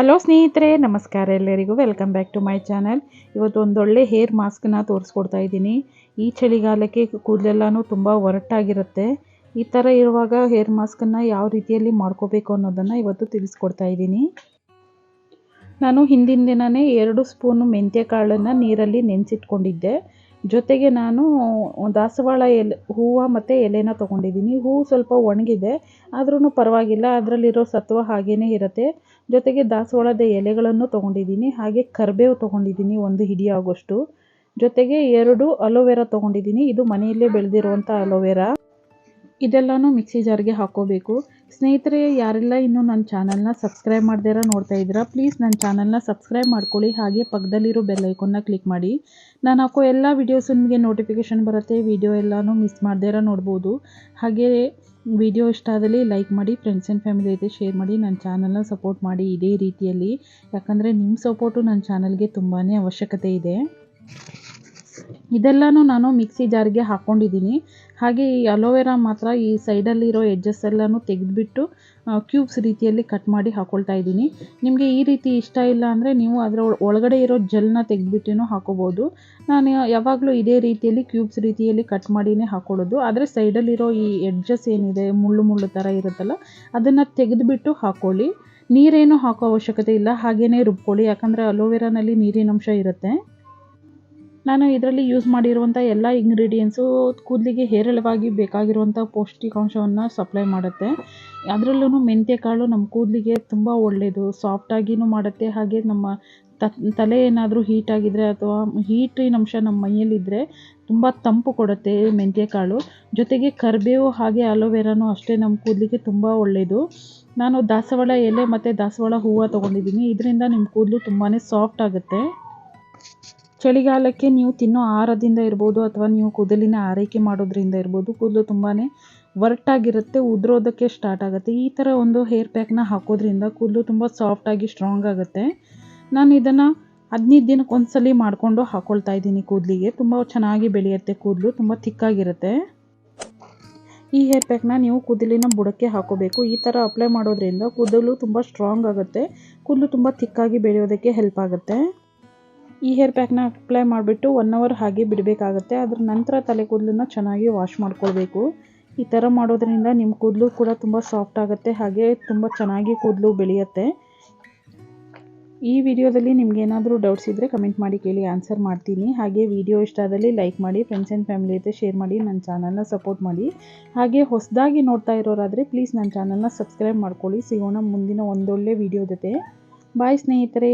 Hello ಸ್ನೇಹಿತರೆ, ನಮಸ್ಕಾರ ಎಲ್ಲರಿಗೂ. Welcome back to my channel ಇವತ್ತು ಒಂದೊಳ್ಳೆ ಹೇರ್ ಮಾಸ್ಕನ್ನ ತೋರಿಸ್ಕೊಡ್ತಾ ಇದ್ದೀನಿ. ಈ ಚಳಿಗಾಲಕ್ಕೆ ಕೂದಲೆಲ್ಲನೂ ತುಂಬ ಒರಟಾಗಿರುತ್ತೆ. ಈ ಥರ ಇರುವಾಗ ಹೇರ್ ಮಾಸ್ಕನ್ನು ಯಾವ ರೀತಿಯಲ್ಲಿ ಮಾಡ್ಕೋಬೇಕು ಅನ್ನೋದನ್ನು ಇವತ್ತು ತಿಳಿಸ್ಕೊಡ್ತಾ ಇದ್ದೀನಿ. ನಾನು ಹಿಂದಿನ ದಿನವೇ ಎರಡು ಸ್ಪೂನು ಮೆಂತ್ಯ ಕಾಳನ್ನು ನೀರಲ್ಲಿ ನೆನೆಸಿಟ್ಕೊಂಡಿದ್ದೆ. ಜೊತೆಗೆ ನಾನು ದಾಸವಾಳ ಎಲೆ, ಹೂವು ಮತ್ತು ಎಲೆನ ತೊಗೊಂಡಿದ್ದೀನಿ. ಹೂವು ಸ್ವಲ್ಪ ಒಣಗಿದೆ ಆದ್ರೂ ಪರವಾಗಿಲ್ಲ, ಅದರಲ್ಲಿರೋ ಸತ್ವ ಹಾಗೇ ಇರುತ್ತೆ. ಜೊತೆಗೆ ದಾಸವಾಳದ ಎಲೆಗಳನ್ನು ತೊಗೊಂಡಿದ್ದೀನಿ, ಹಾಗೆ ಕರಿಬೇವು ತೊಗೊಂಡಿದ್ದೀನಿ ಒಂದು ಹಿಡಿ ಆಗೋಷ್ಟು. ಜೊತೆಗೆ ಎರಡು ಅಲೋವೆರಾ ತೊಗೊಂಡಿದ್ದೀನಿ, ಇದು ಮನೆಯಲ್ಲೇ ಬೆಳೆದಿರುವಂಥ ಅಲೋವೆರಾ. ಇದೆಲ್ಲನೂ ಮಿಕ್ಸಿ ಜಾರ್ಗೆ ಹಾಕ್ಕೋಬೇಕು ಸ್ನೇಹಿತರೆ, ಯಾರೆಲ್ಲ ಇನ್ನೂ ನನ್ನ ಚಾನಲ್ನ ಸಬ್ಸ್ಕ್ರೈಬ್ ಮಾಡ್ದಿರ ನೋಡ್ತಾ ಇದ್ದೀರಾ, ಪ್ಲೀಸ್ ನನ್ನ ಚಾನಲ್ನ ಸಬ್ಸ್ಕ್ರೈಬ್ ಮಾಡ್ಕೊಳ್ಳಿ. ಹಾಗೆ ಪಕ್ಕದಲ್ಲಿರೋ ಬೆಲ್ ಐಕನ್ನ ಕ್ಲಿಕ್ ಮಾಡಿ. ನಾನು ಹಾಕೋ ಎಲ್ಲ ವೀಡಿಯೋಸ್ ನಿಮಗೆ ನೋಟಿಫಿಕೇಷನ್ ಬರುತ್ತೆ. ವಿಡಿಯೋ ಎಲ್ಲನೂ ಮಿಸ್ ಮಾಡ್ದಿರ ನೋಡ್ಬೋದು. ಹಾಗೆ ವಿಡಿಯೋ ಇಷ್ಟ ಆದಲ್ಲಿ ಲೈಕ್ ಮಾಡಿ ಫ್ರೆಂಡ್ಸ್ ಆ್ಯಂಡ್ ಫ್ಯಾಮಿಲಿ ಜೊತೆ ಶೇರ್ ಮಾಡಿ, ನನ್ನ ಚಾನಲ್ನ ಸಪೋರ್ಟ್ ಮಾಡಿ ಇದೇ ರೀತಿಯಲ್ಲಿ. ಯಾಕಂದರೆ ನಿಮ್ಮ ಸಪೋರ್ಟು ನನ್ನ ಚಾನಲ್ಗೆ ತುಂಬಾ ಅವಶ್ಯಕತೆ ಇದೆ. ಇದೆಲ್ಲನೂ ನಾನು ಮಿಕ್ಸಿ ಜಾರ್ಗೆ ಹಾಕ್ಕೊಂಡಿದ್ದೀನಿ ಹಾಗೆ ಈ ಅಲೋವೆರಾ ಮಾತ್ರ ಈ ಸೈಡಲ್ಲಿರೋ ಎಡ್ಜಸ್ ಎಲ್ಲನೂ ತೆಗೆದುಬಿಟ್ಟು ಕ್ಯೂಬ್ಸ್ ರೀತಿಯಲ್ಲಿ ಕಟ್ ಮಾಡಿ ಹಾಕ್ಕೊಳ್ತಾ ಇದ್ದೀನಿ. ನಿಮಗೆ ಈ ರೀತಿ ಇಷ್ಟ ಇಲ್ಲ ಅಂದರೆ ನೀವು ಅದರ ಒಳಗಡೆ ಇರೋ ಜೆಲ್ನ ತೆಗೆದುಬಿಟ್ಟು ಹಾಕೋಬೋದು. ನಾನು ಯಾವಾಗಲೂ ಇದೇ ರೀತಿಯಲ್ಲಿ ಕ್ಯೂಬ್ಸ್ ರೀತಿಯಲ್ಲಿ ಕಟ್ ಮಾಡಿನೇ ಹಾಕ್ಕೊಳ್ಳೋದು ಆದರೆ ಸೈಡಲ್ಲಿರೋ ಈ ಎಡ್ಜಸ್ ಏನಿದೆ, ಮುಳ್ಳು ಮುಳ್ಳು ಥರ ಇರುತ್ತಲ್ಲ, ಅದನ್ನು ತೆಗೆದುಬಿಟ್ಟು ಹಾಕ್ಕೊಳ್ಳಿ ನೀರೇನು ಹಾಕೋ ಅವಶ್ಯಕತೆ ಇಲ್ಲ, ಹಾಗೇನೇ ರುಬ್ಕೊಳ್ಳಿ. ಯಾಕಂದರೆ ಅಲೋವೆರಾನಲ್ಲಿ ನೀರಿನಂಶ ಇರುತ್ತೆ. ನಾನು ಇದರಲ್ಲಿ ಯೂಸ್ ಮಾಡಿರುವಂಥ ಎಲ್ಲ ಇಂಗ್ರೀಡಿಯೆಂಟ್ಸು ಕೂದಲಿಗೆ ಹೇರಳವಾಗಿ ಬೇಕಾಗಿರುವಂಥ ಪೌಷ್ಟಿಕಾಂಶವನ್ನು ಸಪ್ಲೈ ಮಾಡುತ್ತೆ. ಅದರಲ್ಲೂ ಮೆಂತ್ಯ ಕಾಳು ನಮ್ಮ ಕೂದಲಿಗೆ ತುಂಬ ಒಳ್ಳೆಯದು ಸಾಫ್ಟಾಗಿಯೂ ಮಾಡುತ್ತೆ. ಹಾಗೆ ನಮ್ಮ ತಲೆ ಏನಾದರೂ ಹೀಟ್ ಆಗಿದ್ದರೆ ಅಥವಾ ಹೀಟಿನ ಅಂಶ ನಮ್ಮ ಮೈಯಲ್ಲಿದ್ದರೆ ತುಂಬ ತಂಪು ಕೊಡುತ್ತೆ ಮೆಂತ್ಯ ಕಾಳು ಜೊತೆಗೆ ಕರಿಬೇವು ಹಾಗೆ ಅಲೋವೆರಾನು ಅಷ್ಟೇ ನಮ್ಮ ಕೂದಲಿಗೆ ತುಂಬ ಒಳ್ಳೆಯದು ನಾನು ದಾಸವಾಳ ಎಲೆ ಮತ್ತು ದಾಸವಾಳ ಹೂವು ತೊಗೊಂಡಿದ್ದೀನಿ. ಇದರಿಂದ ನಿಮ್ಮ ಕೂದಲು ತುಂಬಾ ಸಾಫ್ಟ್ ಆಗುತ್ತೆ. ಚಳಿಗಾಲಕ್ಕೆ ನೀವು ತಿನ್ನೋ ಆಹಾರದಿಂದ ಇರ್ಬೋದು ಅಥವಾ ನೀವು ಕೂದಲಿನ ಆರೈಕೆ ಮಾಡೋದ್ರಿಂದ ಇರ್ಬೋದು, ಕೂದಲು ತುಂಬಾ ಒರಟಾಗಿರುತ್ತೆ ಉದುರೋದಕ್ಕೆ ಸ್ಟಾರ್ಟ್ ಆಗುತ್ತೆ. ಈ ಥರ ಒಂದು ಹೇರ್ ಪ್ಯಾಕ್ನ ಹಾಕೋದ್ರಿಂದ ಕೂದಲು ತುಂಬ ಸಾಫ್ಟಾಗಿ ಸ್ಟ್ರಾಂಗ್ ಆಗುತ್ತೆ. ನಾನು ಇದನ್ನು ಹದಿನೈದು ದಿನಕ್ಕೆ ಒಂದ್ಸಲಿ ಮಾಡಿಕೊಂಡು ಹಾಕ್ಕೊಳ್ತಾ ಇದ್ದೀನಿ ಕೂದಲಿಗೆ. ತುಂಬ ಚೆನ್ನಾಗಿ ಬೆಳೆಯುತ್ತೆ ಕೂದಲು, ತುಂಬ ಥಿಕ್ಕಾಗಿರುತ್ತೆ ಈ ಹೇರ್ ಪ್ಯಾಕ್ನ ನೀವು ಕೂದಲಿನ ಬುಡಕ್ಕೆ ಹಾಕೋಬೇಕು. ಈ ಥರ ಅಪ್ಲೈ ಮಾಡೋದ್ರಿಂದ ಕೂದಲು ತುಂಬ ಸ್ಟ್ರಾಂಗ್ ಆಗುತ್ತೆ, ಕೂದಲು ತುಂಬ ಥಿಕ್ಕಾಗಿ ಬೆಳೆಯೋದಕ್ಕೆ ಹೆಲ್ಪ್ ಆಗುತ್ತೆ. ಈ ಹೇರ್ ಪ್ಯಾಕ್ನ ಅಪ್ಲೈ ಮಾಡಿಬಿಟ್ಟು ಒನ್ ಅವರ್ ಹಾಗೆ ಬಿಡಬೇಕಾಗತ್ತೆ. ಅದ್ರ ನಂತರ ತಲೆ ಕೂದಲನ್ನ ಚೆನ್ನಾಗಿ ವಾಶ್ ಮಾಡ್ಕೊಳ್ಬೇಕು. ಈ ಥರ ಮಾಡೋದ್ರಿಂದ ನಿಮ್ಮ ಕೂದಲು ಕೂಡ ತುಂಬ ಸಾಫ್ಟ್ ಆಗುತ್ತೆ, ಹಾಗೆ ತುಂಬ ಚೆನ್ನಾಗಿ ಕೂದಲು ಬೆಳೆಯುತ್ತೆ. ಈ ವಿಡಿಯೋದಲ್ಲಿ ನಿಮ್ಗೆ ಏನಾದರೂ ಡೌಟ್ಸ್ ಇದ್ದರೆ ಕಮೆಂಟ್ ಮಾಡಿ ಕೇಳಿ ಆನ್ಸರ್ ಮಾಡ್ತೀನಿ. ಹಾಗೆ ವಿಡಿಯೋ ಇಷ್ಟ ಆದಲ್ಲಿ ಲೈಕ್ ಮಾಡಿ ಫ್ರೆಂಡ್ಸ್ ಆ್ಯಂಡ್ ಫ್ಯಾಮಿಲಿ ಜೊತೆ ಶೇರ್ ಮಾಡಿ ನನ್ನ ಚಾನಲ್ನ ಸಪೋರ್ಟ್ ಮಾಡಿ. ಹಾಗೆ ಹೊಸದಾಗಿ ನೋಡ್ತಾ ಇರೋರಾದರೆ ಪ್ಲೀಸ್ ನನ್ನ ಚಾನಲ್ನ ಸಬ್ಸ್ಕ್ರೈಬ್ ಮಾಡ್ಕೊಳ್ಳಿ. ಸಿಗೋಣ ಮುಂದಿನ ಒಂದೊಳ್ಳೆ ವಿಡಿಯೋ ಜೊತೆ. ಬಾಯ್ ಸ್ನೇಹಿತರೆ!